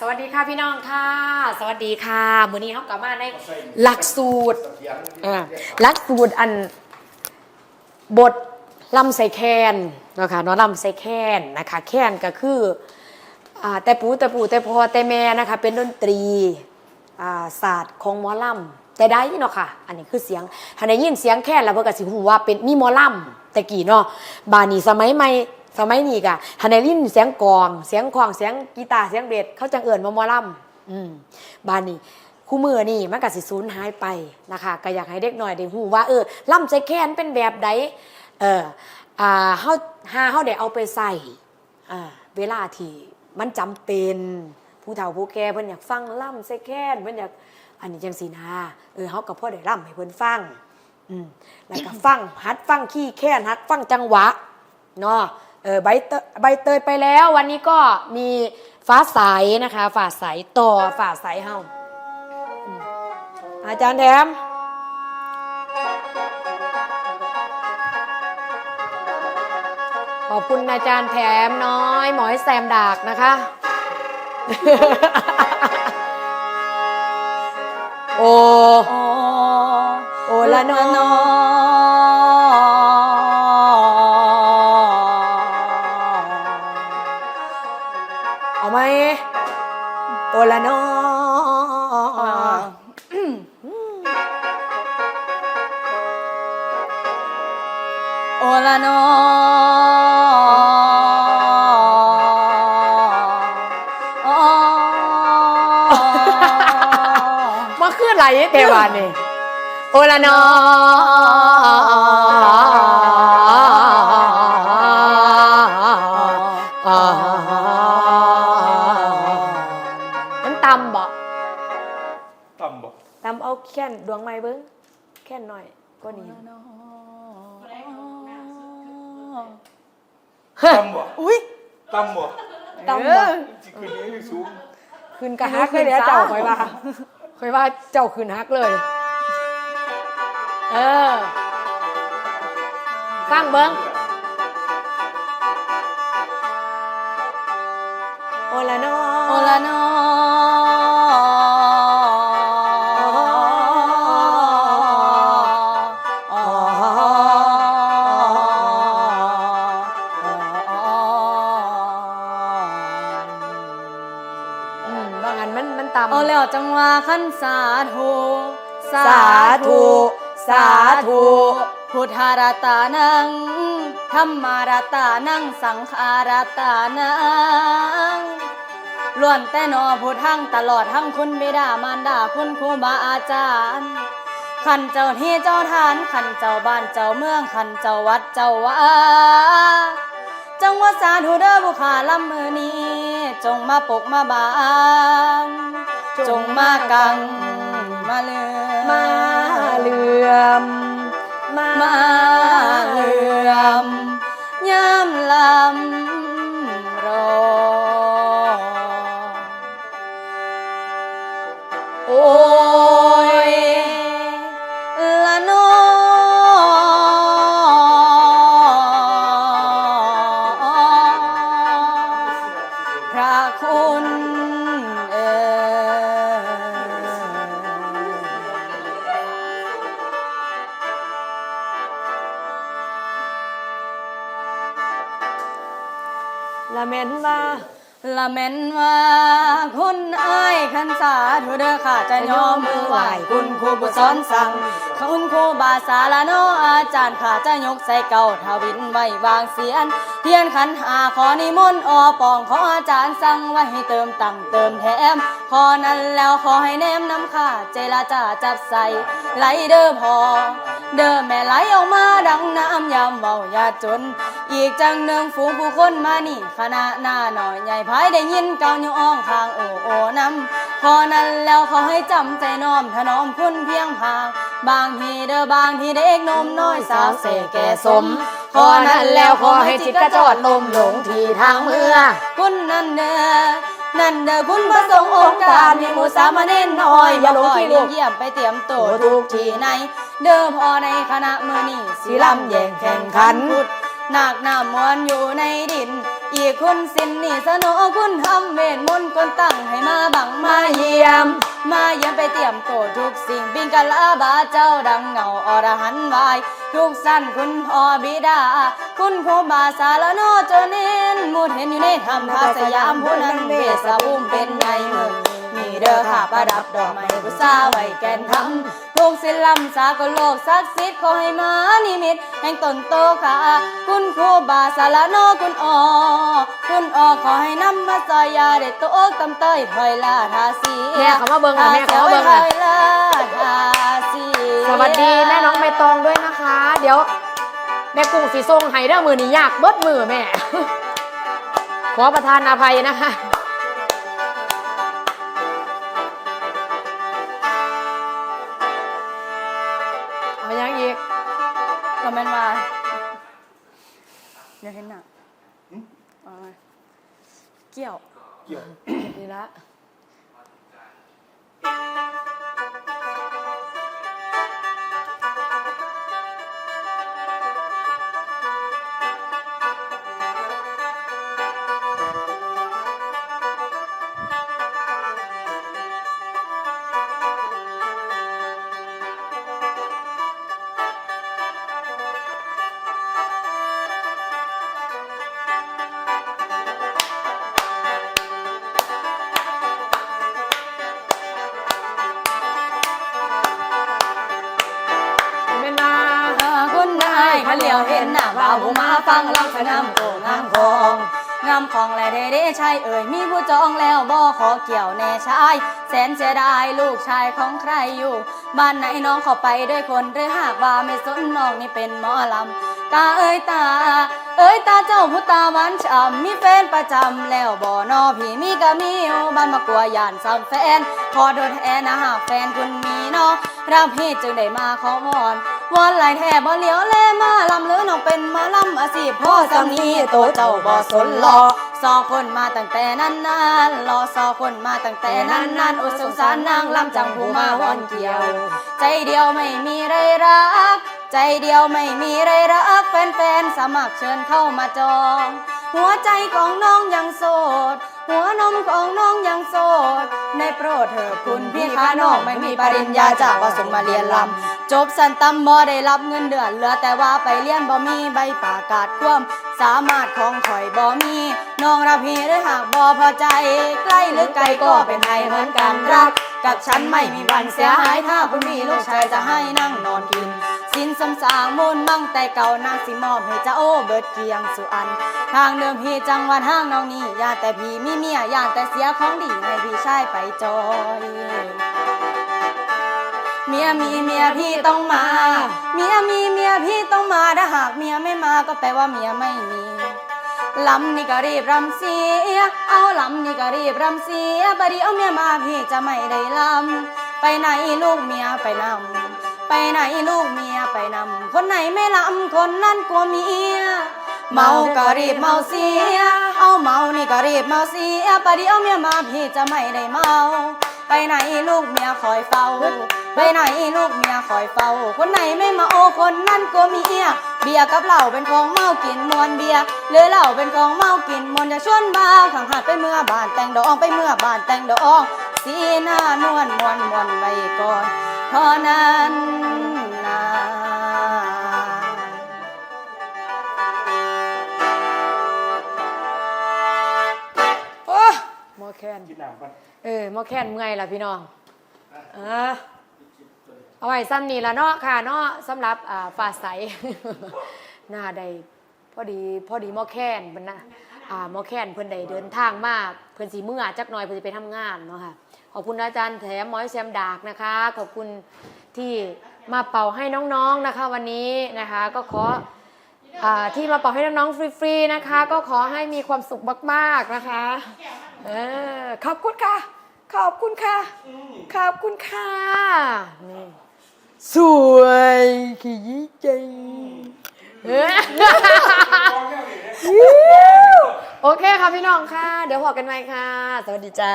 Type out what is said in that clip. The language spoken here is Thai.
สวัสดีค่ะพี่น้องค่ะ สวัสดีค่ะมื้อนี้เฮากลับมาในหลักสูตรอ่าหลักสูตรอันบทลำใส่แคนนะคะเนาะลำใส่แคนนะคะแคนก็คืออ่าแต่ปูแต่ปูแต่พอแต่แม่นะคะเป็นดนตรีอ่าศาสตร์ของหมอลำแต่ได้เนาะค่ะ อันนี้คือเสียงถ้าได้ยินเสียงแคนแล้วเพิ่นก็สิฮู้ว่าเป็นมีหมอลำแต่กี้เนาะบาดนี้สมัยใหม่ สมัยนี้กะฮันได้ยินเสียงกอง เสียงควางเสียงกีตาร์เสียงเบสเขาจังเอิ่นมามอลำอืมบานนี้คู่มือนี่มันก็สิสูญหายไปนะคะก็อยากให้เด็กหน่อยได้ฮู้ว่าเออล่ำใจแค้นเป็นแบบใดเอออ่าเฮาหาเฮาได้เอาไปใส่อ่าเวลาที่มันจำเป็นผู้เฒ่าผู้แก่เพิ่นอยากฟังล่ำใจแค้นเพิ่นอยากอันนี้จังซี่นะเออเฮาก็พอได้ล่ำให้เพิ่นฟังอืมแล้วก็ฟังหัดฟังขี้แค้นหัดฟังจังหวะเนาะ เออใบเตยใบเตยไปแล้ว วันนี้ก็มีฟ้าใสนะคะฝ่าใสต่อฝ่าใสเฮาอาจารย์แถมขอบคุณอาจารย์แถมน้อย หมอยแซมดากนะคะ โอ้โอ้โอ้ละนอ โอละนอโนมาขึ้นไหลเทวานี่โอละนอมัน แค่นดวงไม้เบิ้งแค่นหน่อยก็นี้ต่ำบ่อุ้ยต่ำบ่ตำบ่จิคืนนี้อยู่สูงคืนกะฮักเลยเดี๋ยวเจ้าคอยว่าคอยว่าเจ้าคืนฮักเลย เออฟังเบิ้งโอละนอโอ อืมบางอันมันมันตำเอาแล้วจังว่าขันสาธุสาธุ สาธุ พุทธาราตานังธรรมาราตานังสังขาราตานังล้วนแต่หนอผู้ทั้งตลอดทั้งคุณบิดามารดาคุณครูบาอาจารย์ขันเจ้าที่เจ้าทานขันเจ้าบ้านเจ้าเมืองขันเจ้าวัดเจ้าวา จังว่าสาธุเด้อบุคาลำมือนี้ จงมาปกมาบางจงมากังมาเลือมาเหลื่อม ละแม่นว่าคุณอ้ยขันสาธุเด้อข้าจะยอมมือไหว้คุณครูผู้สอนสั่งคุณครูบาสาละโนอาจารย์ข้าจะยกใส่เก่าทวินไว้วางเสียนเทียนขันหาขอนิมนต์อปองขออาจารย์สั่งไว้ให้เติมตังเติมแถมขอนั้นแล้วขอให้แนมน้ำข้าเจรจาจับใส่ไหลเด้อพอ เด้อแม่ไหลออกมาดังน้ำยามเมายาจน อีกจังหนึ่งฝูงผู้คนมานี่คณะหน้าหน่อยใหญ่พายได้ยินเกาอยู่อ้องข้างโอโอนำพอนั้นแล้วขอให้จำใจน้อมถนอมคุณเพียงพางบางทีเด้อบางทีเด็กหนมน้อยสาวเสแก่สมขอนั้นแล้วขอให้จิตกระจอดลมหลงที่ทางเมื่อ คุณนั่นเด้อนั่นเด้อคุณพระสงฆ์องค์การมีหมูสามเณรน้อยอย่าหลงที่ลูกเยี่ยมไปเตรียมโตวทุกที่ใน เด้อพอในคณะมือนี่สิลำแย่งแข่งขันพุทธนาคน้ำมวนอยู่ในดิน อีกคุณสินนี่สนอคุณทำเวทมนต์คนตั้งให้มาบังมาเยี่ยม มาเยี่ยมไปเตรียมโตทุกสิ่งบิงกะลาบาเจ้าดังเงาอรหันต์วาย ทุกสั้นคุณพ่อบิดา คุณครูบาสารโนเจาเน้นมูดเห็นอยู่ในธรรมทาสยามผู้นั้นเวสภูมิเป็นใหญ่เมืองมีเด้อค่ะประดับดอกไม้กุซาไว้แก่นทำ ทุกศิลำสากลโลกศักดิ์สิทธิ์ขอให้มานิมิตแห่งตนโตค่ะคุณครูบาสารโนคุณออคุณออขอให้นำมาซอยยาได้โตกตำเตยพลอยลาทาสีแม่เขามาเบิ่งค่ะแม่เขามาเบิ่งพลค่ะอยลาทาสีสวัสดีแม่น้องใบตองด้วยนะคะ เดี๋ยวแม่กุ้งสีทรงไห้เด้อมือนี้ยากเบิดมือแม่ ขอประทานอภัยนะคะ ก็แม่นว่าเดี๋ยวเห็นหนักเอามาเกี่ยว เกี่ยว ดีละาวผู้มาฟังลำโกงามของงามของและเด้เด้ชายเอ่ยมีผู้จองแล้วบ่ขอเกี่ยวแน่ชาย แสนเสียดายลูกชายของใครอยู่ บ้านไหนน้องข้าไปด้วยคนหรือหากว่าไม่สนน้องนี่เป็นหมอลำ ตาเอ้ยตา เอ้ยตาเจ้าผู้ตาหวานฉ่ำมีแฟนประจำแล้วบ่นอพี่มีกะมีอบ้านมากลัวยานซ้ำแฟน ขอโดนแทนนะหากแฟนคุณมีเนาะรับพี่จึงได้มาขอวอน วอนหลายแทบบ่เหลียวแลมาลำหรือน้องเป็นมาลำอาชีพพ่อสามีโตเจ้าบ่สนรอสอคนมาตั้งแต่นั้นนานรอสอคนมาตั้งแต่นั้นนานโอสงสารนางลำจังผู้มาวอนเกี่ยว ใจเดียวไม่มีไรรัก ใจเดียวไม่มีไรรักแฟนๆสมัครเชิญเข้ามาจอง หัวใจของน้องยังโสด หัวนมของน้องยังโสด ในโปรดเถอะคุณพี่ค้าน้องไม่มีปริญญาจากว่าส่งมาเรียนลำ จบสันตำบ่ได้รับเงินเดือนเหลือแต่ว่าไปเรียนบ่มีใบประกาศความสามารถของข่อยบ่มีน้องรับพี่หรือหากบ่พอใจ ใกล้หรือไกลก็เป็นไทยเหมือนกันรัก กับฉันไม่มีวันเสียหายถ้าคุณมีลูกชายจะให้นั่งนอนกิน สินสำสางมูลมั่งแต่เก่านางสิมอบให้เจ้าโอเบิดเกียงสุอัน ทางเดิมพี่จังหวัดห้างน้องนี่ยาแต่พี่มีเมียยาแต่เสียของดีให้พี่ชายไปจอย เมียมีเมียพี่ต้องมา เมียมีเมียพี่ต้องมาถ้าหากเมียไม่มาก็แปลว่าเมียไม่มีลำนี่ก็รีบรำเสีย เอาลำนี่ก็รีบรำเสียบดเดียวเมียมาพี่จะไม่ได้ลำ ไปไหนลูกเมียไปนำ ไปไหนลูกเมียไปนำ คนไหนไม่ลำคนนั้นกลัวเมีย เมาก็รีบเมาเสีย เอาเมานี่ก็รีบเมาเสียประเดี๋ยวเมียมาพี่จะไม่ได้เมา ไปไหนลูกเมียคอยเฝ้า ไปไหนลูกเมียคอยเฝ้า คนไหนไม่มาโอคนนั้นกลัวเมียเบียร์กับเหล้าเป็นของเมากินมวนเบียร์หรือเหล้าเป็นของเมากินมวนจะชวนบ่าวขังหัดไปเมื่อบานแต่งดอกไปเมื่อบานแต่งดอกสีหน้านวลมวนมวนไว้ก่อนเท่านั้นนะโอ้หมอแคนกินน้ำกันเออหมอแคนเมื่อยล่ะพี่น้องเออ เอาไว้ซ้ำนี่ละเนาะค่ะเนาะสำหรับอ่าฝ่าใสหน้าใดพอดีพอดีมอแคนเพิ่นนะอ่ามอแคนเพิ่นได้เดินทางมากเพิ่นสิเมื่อจักหน่อยเพิ่นสิไปทำงานเนาะค่ะขอบคุณอาจารย์แถมมอยแซมดากนะคะ ขอบคุณที่มาเป่าให้น้องๆนะคะ วันนี้นะคะ ก็ขออที่มาเป่าให้น้องๆฟรีๆนะคะ ก็ขอให้มีความสุขมากๆนะคะเออขอบคุณค่ะ ขอบคุณค่ะ ขอบคุณค่ะนี่ สวยขี้ยี่ใจโอเคค่ะพี่น้องค่ะ เดี๋ยวพอกันใหม่ค่ะ สวัสดีจ้า